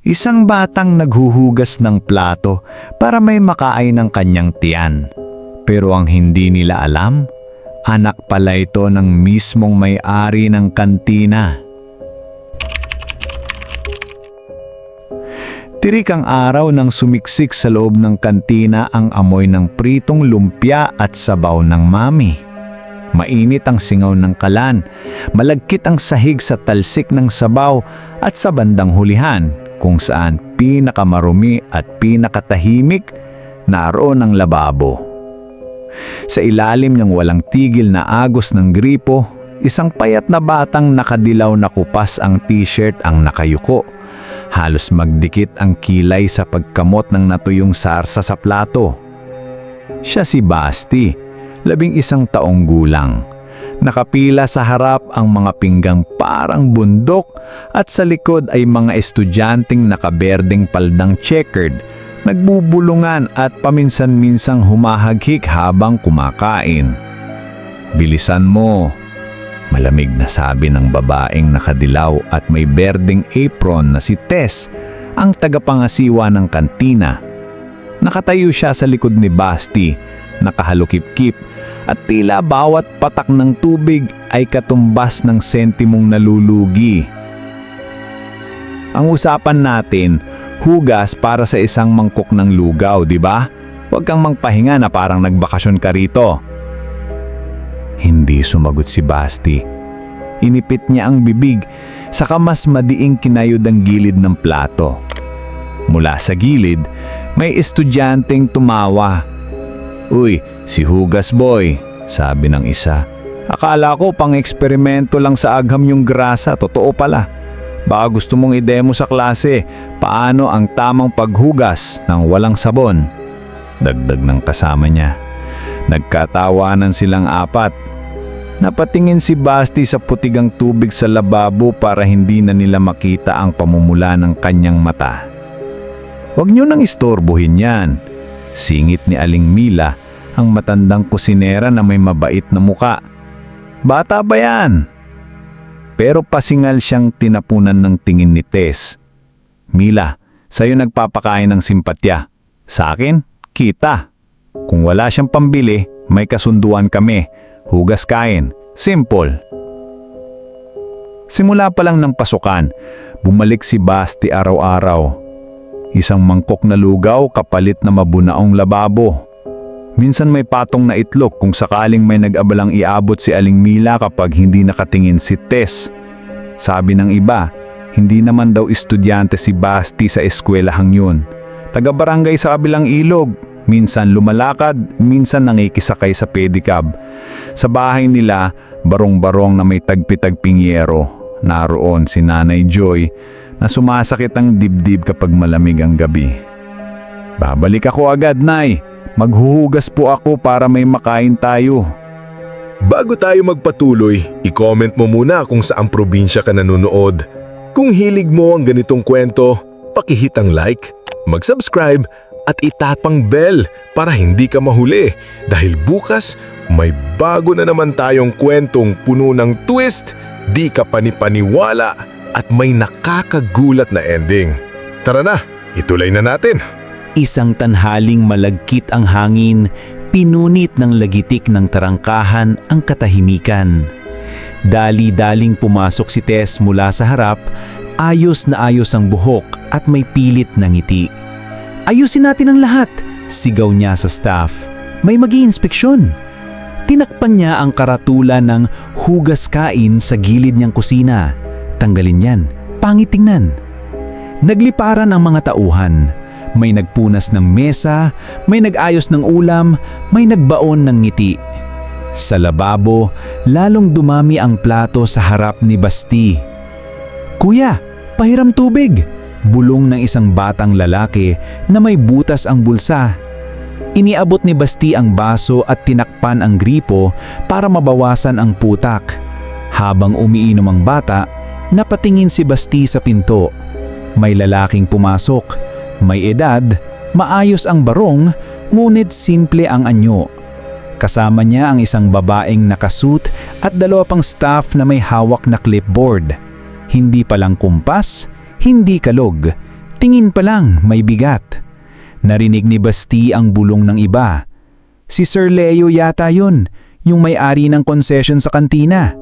Isang batang naghuhugas ng plato para may makain ng kanyang tiyan. Pero ang hindi nila alam, anak pala ito ng mismong may-ari ng kantina. Tirik ang araw nang sumiksik sa loob ng kantina ang amoy ng pritong lumpia at sabaw ng mami. Mainit ang singaw ng kalan, malagkit ang sahig sa talsik ng sabaw at sa bandang hulihan kung saan pinakamarumi at pinakatahimik naroon ang lababo. Sa ilalim ng walang tigil na agos ng gripo, isang payat na batang nakadilaw na kupas ang t-shirt ang nakayuko. Halos magdikit ang kilay sa pagkamot ng natuyong sarsa sa plato. Siya si Basti, labing isang taong gulang. Nakapila sa harap ang mga pinggang parang bundok at sa likod ay mga estudyanteng nakaberdeng paldang checkered, nagbubulungan at paminsan-minsang humahaghik habang kumakain. Bilisan mo, Malamig na sabi ng babaeng nakadilaw at may berdeng apron na si Tess, ang tagapangasiwa ng kantina. Nakatayo siya sa likod ni Basti, nakahalukip-kip at tila bawat patak ng tubig ay katumbas ng sentimong nalulugi. Ang usapan natin, hugas para sa isang mangkok ng lugaw, di ba? Huwag kang mangpahinga na parang nagbakasyon ka rito. Hindi sumagot si Basti. Inipit niya ang bibig, saka mas madiing kinayod ang gilid ng plato. Mula sa gilid, may estudyanteng tumawa. Uy, si Hugas Boy, sabi ng isa. Akala ko pang eksperimento lang sa agham yung grasa, totoo pala. Baka gusto mong i-demo sa klase paano ang tamang paghugas ng walang sabon. Dagdag ng kasama niya. Nagkatawanan silang apat. Napatingin si Basti sa putigang tubig sa lababo para hindi na nila makita ang pamumula ng kanyang mata. Huwag niyo nang istorbohin yan. Singit ni Aling Mila, ang matandang kusinera na may mabait na muka. Bata ba yan? Pero pasingal siyang tinapunan ng tingin ni Tess. Mila, sa'yo nagpapakain ng simpatya. Sa akin, kita. Kung wala siyang pambili, may kasunduan kami. Hugas kain. Simple. Simula pa lang ng pasukan, bumalik si Basti araw-araw. Isang mangkok na lugaw kapalit na mabunaong lababo. Minsan may patong na itlog kung sakaling may nag-abalang iabot si Aling Mila kapag hindi nakatingin si Tess. Sabi ng iba, hindi naman daw estudyante si Basti sa eskwelahang yun. Taga-barangay sa kabilang ilog, minsan lumalakad, minsan nangikisakay sa pedicab. Sa bahay nila, barong-barong na may tagpi-tagping yero. Naroon si Nanay Joy na sumasakit ang dibdib kapag malamig ang gabi. Babalik ako agad, Nay. Maghuhugas po ako para may makain tayo. Bago tayo magpatuloy, i-comment mo muna kung saang probinsya ka nanonood. Kung hilig mo ang ganitong kwento, pakihit ang like, mag-subscribe at itapang bell para hindi ka mahuli dahil bukas may bago na naman tayong kwentong puno ng twist, di ka panipaniwala at may nakakagulat na ending. Tara na, ituloy na natin. Isang tanhaling malagkit ang hangin, pinunit ng lagitik ng tarangkahan ang katahimikan. Dali-daling pumasok si Tess mula sa harap, ayos na ayos ang buhok at may pilit na ngiti. Ayusin natin ang lahat, sigaw niya sa staff. May mag inspeksyon Tinakpan niya ang karatula ng hugas kain sa gilid niyang kusina. Tanggalin yan, pangit tingnan. Nagliparan ang mga tauhan. May nagpunas ng mesa, may nag-ayos ng ulam, may nagbaon ng ngiti. Sa lababo, lalong dumami ang plato sa harap ni Basti. Kuya, pahiram tubig! Bulong ng isang batang lalaki na may butas ang bulsa. Iniabot ni Basti ang baso at tinakpan ang gripo para mabawasan ang putak. Habang umiinom ang bata, napatingin si Basti sa pinto. May lalaking pumasok, may edad, maayos ang barong, ngunit simple ang anyo. Kasama niya ang isang babaeng nakasuit at dalawa pang staff na may hawak na clipboard. Hindi palang kumpas, hindi kalog, Tingin pa lang, may bigat. Narinig ni Basti ang bulong ng iba. Si Sir Leo yata yun, yung may-ari ng concession sa kantina.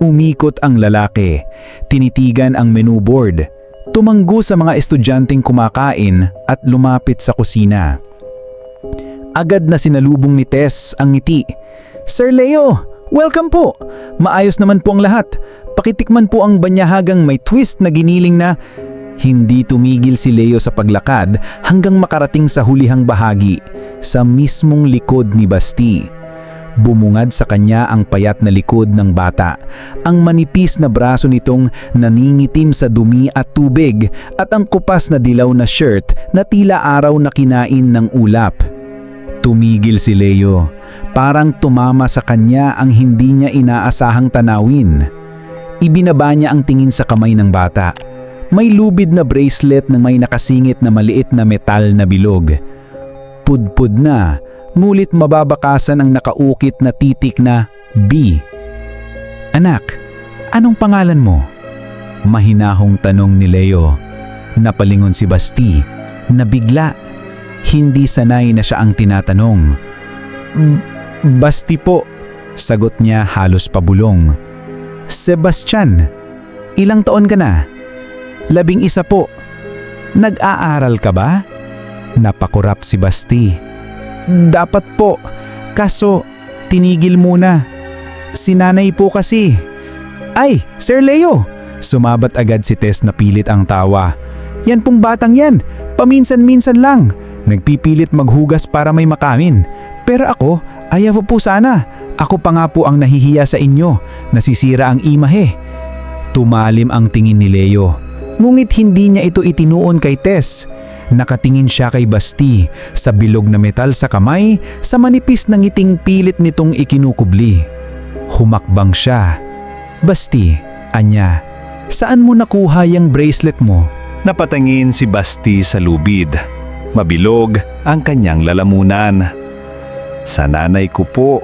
Umikot ang lalaki, tinitigan ang menu board, tumanggo sa mga estudyanteng kumakain at lumapit sa kusina. Agad na sinalubong ni Tess ang ngiti. Sir Leo, welcome po. Maayos naman po ang lahat. Pakitikman po ang banyahagang may twist na giniling na hindi tumigil si Leo sa paglakad hanggang makarating sa hulihang bahagi, sa mismong likod ni Basti. Bumungad sa kanya ang payat na likod ng bata, ang manipis na braso nitong naningitim sa dumi at tubig at ang kupas na dilaw na shirt na tila araw na kinain ng ulap. Tumigil si Leo, parang tumama sa kanya ang hindi niya inaasahang tanawin. Ibinaba niya ang tingin sa kamay ng bata. May lubid na bracelet na may nakasingit na maliit na metal na bilog. Pudpud na, ngulit mababakasan ang nakaukit na titik na B. Anak, anong pangalan mo? Mahinahong tanong ni Leo. Napalingon si Basti, nabigla. Hindi sanay na siya ang tinatanong. Basti po, sagot niya halos pabulong. Sebastian, ilang taon ka na? Labing isa po. Nag-aaral ka ba? Napakurap si Basti. Dapat po, kaso tinigil muna. Sinanay po kasi. Ay, Sir Leo! Sumabat agad si Tess na pilit ang tawa. Yan pong batang yan, paminsan-minsan lang. Nagpipilit maghugas para may makamin. Pero ako, ayaw po sana. Ako pa nga po ang nahihiya sa inyo. Nasisira ang imahe. Tumalim ang tingin ni Leo. Ngunit hindi niya ito itinuon kay Tess. Nakatingin siya kay Basti sa bilog na metal sa kamay sa manipis na ngiting pilit nitong ikinukubli. Humakbang siya. Basti, anya, saan mo nakuha yung bracelet mo? Napatangin si Basti sa lubid. Mabilog ang kanyang lalamunan. Sa nanay ko po.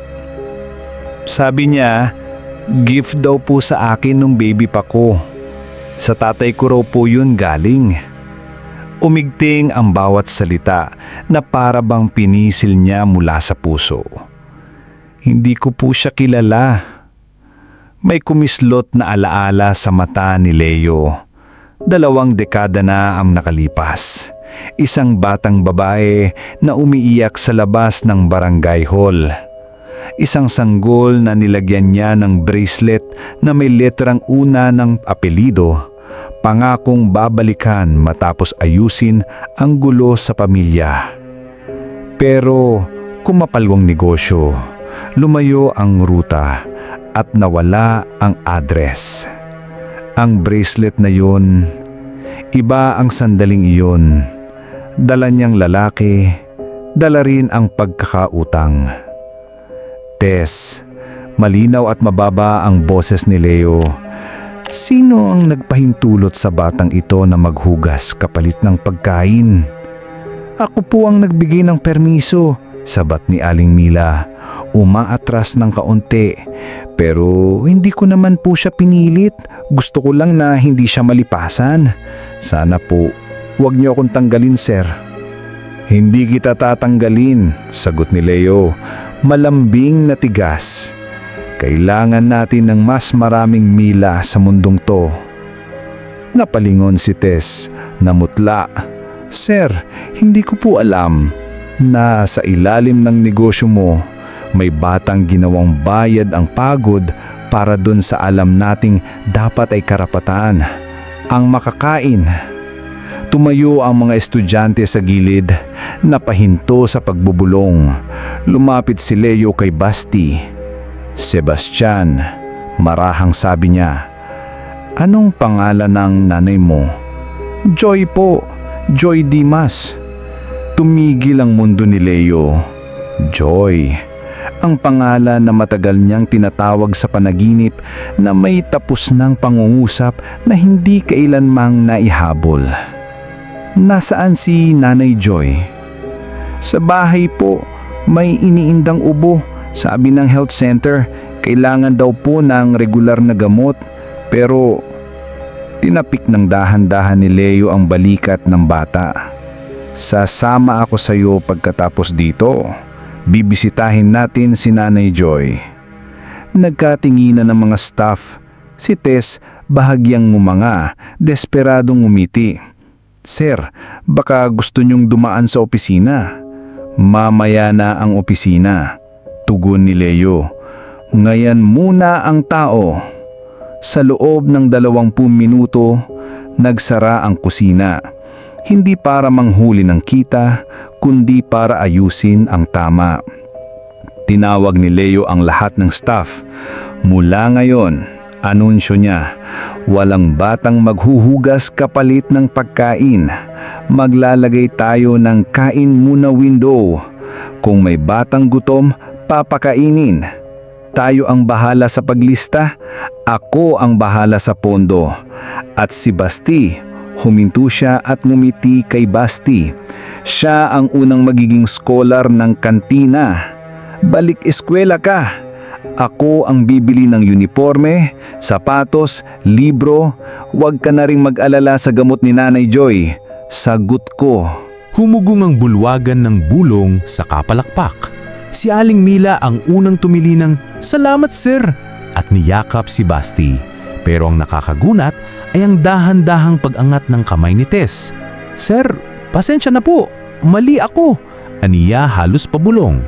Sabi niya, gift daw po sa akin nung baby pa ko. Sa tatay ko raw po yun galing. Umigting ang bawat salita na para bang pinisil niya mula sa puso. Hindi ko po siya kilala. May kumislot na alaala sa mata ni Leo. Dalawang dekada na ang nakalipas. Isang batang babae na umiiyak sa labas ng barangay hall. Isang sanggol na nilagyan niya ng bracelet na may letrang una ng apelido. Pangakong babalikan matapos ayusin ang gulo sa pamilya. Pero kumapalwang negosyo, lumayo ang ruta at nawala ang address. Ang bracelet na yun, iba ang sandaling iyon. Dala niyang lalaki, dala rin ang pagkakautang. Tess, malinaw at mababa ang boses ni Leo. Sino ang nagpahintulot sa batang ito na maghugas kapalit ng pagkain? Ako po ang nagbigay ng permiso, sabat ni Aling Mila. Umaatras ng kaunti, pero hindi ko naman po siya pinilit. Gusto ko lang na hindi siya malipasan. Sana po, huwag niyo akong tanggalin, sir. Hindi kita tatanggalin, sagot ni Leo. Malambing na tigas. Kailangan natin ng mas maraming mila sa mundong to. Napalingon si Tess, namutla. Sir, hindi ko po alam na sa ilalim ng negosyo mo, may batang ginawang bayad ang pagod para dun sa alam nating dapat ay karapatan. Ang makakain. Tumayo ang mga estudyante sa gilid, napahinto sa pagbubulong. Lumapit si Leo kay Basti. Sebastian, marahang sabi niya, Anong pangalan ng nanay mo? Joy po, Joy Dimas. Tumigil ang mundo ni Leo. Joy, ang pangalan na matagal niyang tinatawag sa panaginip na may tapos ng pangungusap na hindi kailanmang naihabol. Nasaan si Nanay Joy? Sa bahay po, may iniindang ubo. Sabi ng health center, kailangan daw po ng regular na gamot. Pero Tinapik ng dahan-dahan ni Leo ang balikat ng bata. Sasama ako sa iyo pagkatapos dito. Bibisitahin natin si Nanay Joy. Nagkatinginan ng mga staff. Si Tess bahagyang ngumanga, desperadong umiti. Sir, baka gusto niyong dumaan sa opisina. Mamaya na ang opisina. Tugon ni Leo. Ngayon muna ang tao. Sa loob ng dalawampung minuto, nagsara ang kusina. Hindi para manghuli ng kita, kundi para ayusin ang tama. Tinawag ni Leo ang lahat ng staff. Mula ngayon, anunsyo niya, walang batang maghuhugas kapalit ng pagkain. Maglalagay tayo ng kain muna window. Kung may batang gutom, papakainin. Tayo ang bahala sa paglista, ako ang bahala sa pondo. At si Basti, huminto siya at ngumiti kay Basti. Siya ang unang magiging scholar ng kantina. Balik eskwela ka. Ako ang bibili ng uniforme, sapatos, libro. Huwag ka na ring mag-alala sa gamot ni Nanay Joy. Sagot ko. Humugong ang bulwagan ng bulong sa kapalakpak. Si Aling Mila ang unang tumili ng Salamat sir! At niyakap si Basti. Pero ang nakakagunat ay ang dahan-dahang pag-angat ng kamay ni Tess. Sir, pasensya na po. Mali ako. Aniya halos pabulong.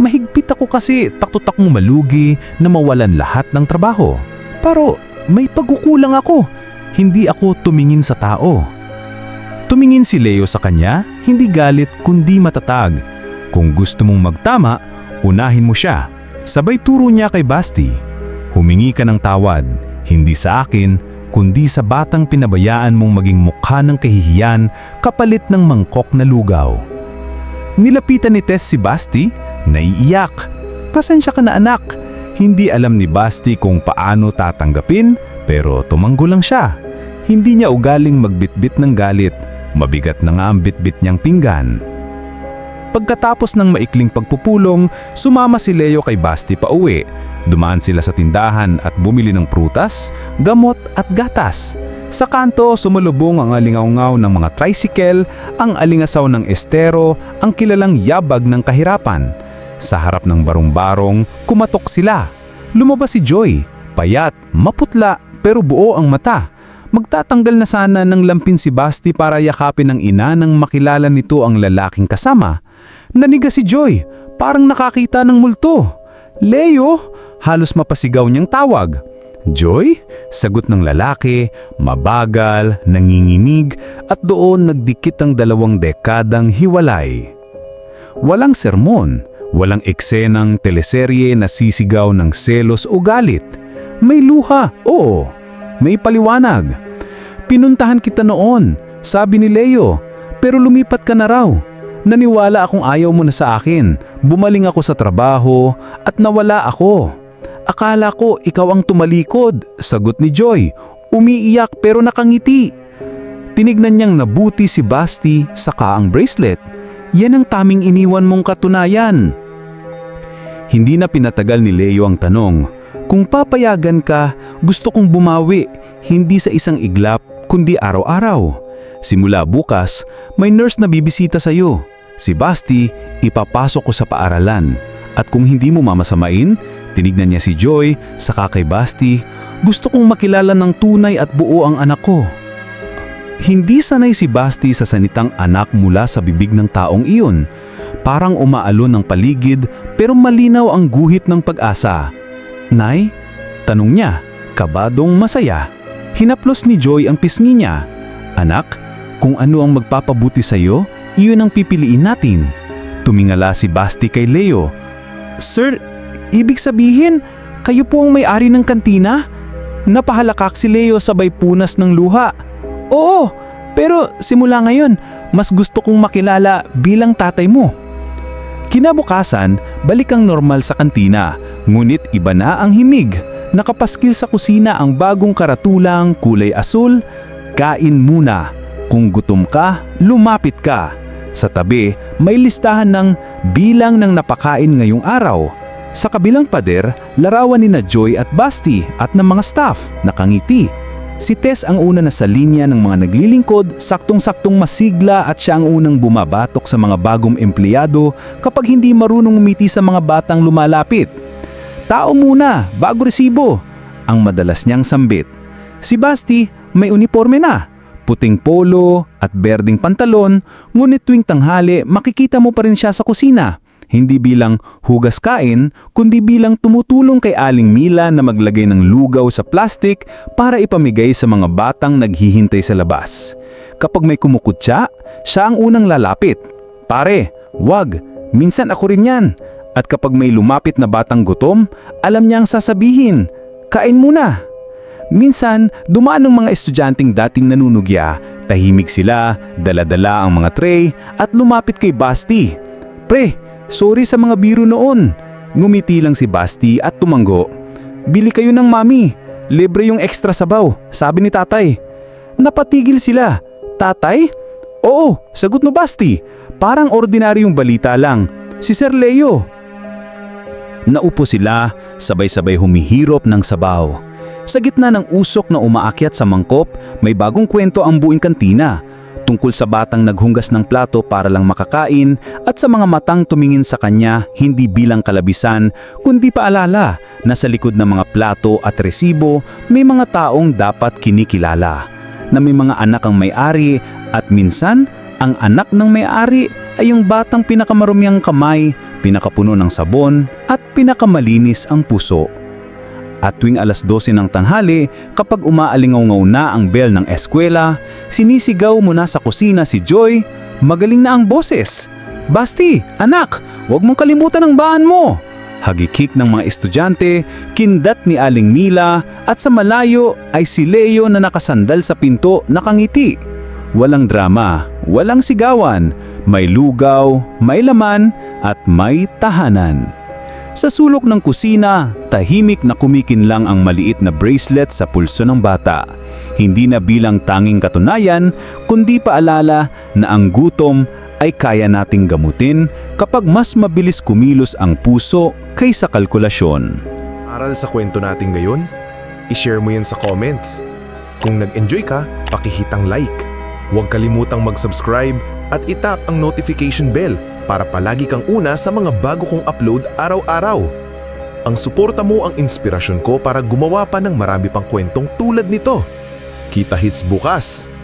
Mahigpit ako kasi takot akong malugi na mawalan lahat ng trabaho. Pero may pagkukulang ako. Hindi ako tumingin sa tao. Tumingin si Leo sa kanya, hindi galit kundi matatag. Kung gusto mong magtama, unahin mo siya. Sabay turo niya kay Basti. Humingi ka ng tawad, hindi sa akin, kundi sa batang pinabayaan mong maging mukha ng kahihiyan kapalit ng mangkok na lugaw. Nilapitan ni Tess si Basti, naiiyak. Pasensya ka na anak. Hindi alam ni Basti kung paano tatanggapin, pero tumanggo lang siya. Hindi niya ugaling magbitbit ng galit, mabigat na nga ang bitbit niyang pinggan. Pagkatapos ng maikling pagpupulong, sumama si Leo kay Basti pa uwi. Dumaan sila sa tindahan at bumili ng prutas, gamot at gatas. Sa kanto, sumalubong ang alingaungaw ng mga tricycle, ang alingasaw ng estero, ang kilalang yabag ng kahirapan. Sa harap ng barong-barong, kumatok sila. Lumabas si Joy, payat, maputla, pero buo ang mata. Magtatanggal na sana ng lampin si Basti para yakapin ng ina nang makilala nito ang lalaking kasama. Naniga si Joy, parang nakakita ng multo. Leo, halos mapasigaw niyang tawag. Joy? Sagot ng lalaki, mabagal, nanginginig at doon nagdikit ang dalawang dekadang hiwalay. Walang sermon, walang eksenang teleserye na sisigaw ng selos o galit. May luha, oo, may paliwanag. Pinuntahan kita noon, sabi ni Leo, pero lumipat ka na raw. Naniwala akong ayaw mo na sa akin, bumaling ako sa trabaho at nawala ako. Akala ko ikaw ang tumalikod, sagot ni Joy. Umiiyak pero nakangiti. Tinignan niyang nabuti si Basti saka ang bracelet. Yan ang taming iniwan mong katunayan. Hindi na pinatagal ni Leo ang tanong, kung papayagan ka, gusto kong bumawi, hindi sa isang iglap, kundi araw-araw. Simula bukas, may nurse na bibisita sa iyo. Si Basti, ipapasok ko sa paaralan. At kung hindi mo mamasamain, tinignan niya si Joy, saka kay Basti, gusto kong makilala ng tunay at buo ang anak ko. Hindi sanay si Basti sa sanitang anak mula sa bibig ng taong iyon. Parang umaalon ng paligid pero malinaw ang guhit ng pag-asa. Nay? Tanong niya, kabadong masaya. Hinaplos ni Joy ang pisngi niya. Anak, kung ano ang magpapabuti sa iyo, iyon ang pipiliin natin. Tumingala si Basti kay Leo. Sir, ibig sabihin, kayo po ang may-ari ng kantina? Napahalakak si Leo sabay punas ng luha. Oo, pero simula ngayon, mas gusto kong makilala bilang tatay mo. Kinabukasan, balik ang normal sa kantina, ngunit iba na ang himig. Nakapaskil sa kusina ang bagong karatulang kulay asul, kain muna. Kung gutom ka, lumapit ka. Sa tabi, may listahan ng bilang ng napakain ngayong araw. Sa kabilang pader, larawan ni na Joy at Basti at ng mga staff, nakangiti. Si Tess ang una na sa linya ng mga naglilingkod, saktong-saktong masigla at siya ang unang bumabatok sa mga bagong empleyado kapag hindi marunong umiti sa mga batang lumalapit. Tao muna, bago resibo, ang madalas niyang sambit. Si Basti may uniforme na, puting polo at berding pantalon, ngunit tuwing tanghali makikita mo pa rin siya sa kusina. Hindi bilang hugas kain, kundi bilang tumutulong kay Aling Mila na maglagay ng lugaw sa plastic para ipamigay sa mga batang naghihintay sa labas. Kapag may kumukutsa, siya ang unang lalapit. Pare, wag, minsan ako rin yan. At kapag may lumapit na batang gutom, alam niya ang sasabihin, kain muna. Minsan, dumaan ng mga estudyanteng dating nanunugya, tahimik sila, daladala ang mga tray at lumapit kay Basti. Pre, sorry sa mga biro noon. Ngumiti lang si Basti at tumanggo. Bili kayo ng mami, libre yung extra sabaw, sabi ni tatay. Napatigil sila. Tatay? Oo, sagot no Basti. Parang ordinaryong balita lang. Si Sir Leo. Naupo sila, sabay-sabay humihirop ng sabaw. Sa gitna ng usok na umaakyat sa mangkop, may bagong kwento ang buing kantina. Tungkol sa batang naghugas ng plato para lang makakain at sa mga matang tumingin sa kanya hindi bilang kalabisan kundi paalala na sa likod ng mga plato at resibo may mga taong dapat kinikilala. Na may mga anak ang may-ari at minsan ang anak ng may-ari ay yung batang pinakamarumyang kamay, pinakapuno ng sabon at pinakamalinis ang puso. At tuwing alas 12 ng tanghali, kapag umaalingaw na ang bell ng eskwela, sinisigaw muna sa kusina si Joy, magaling na ang boses. Basti, anak, huwag mong kalimutan ang baan mo. Hagikik ng mga estudyante, kindat ni Aling Mila at sa malayo ay si Leo na nakasandal sa pinto nakangiti. Walang drama, walang sigawan, may lugaw, may laman at may tahanan. Sa sulok ng kusina, tahimik na kumikinlang ang maliit na bracelet sa pulso ng bata. Hindi na bilang tanging katunayan, kundi paalala na ang gutom ay kaya nating gamutin kapag mas mabilis kumilos ang puso kaysa kalkulasyon. Aral sa kwento natin ngayon? I-share mo yan sa comments. Kung nag-enjoy ka, pakihitang like. Huwag kalimutang mag-subscribe at itap ang notification bell para palagi kang una sa mga bago kong upload araw-araw. Ang suporta mo ang inspirasyon ko para gumawa pa ng marami pang kwentong tulad nito. Kita hits bukas!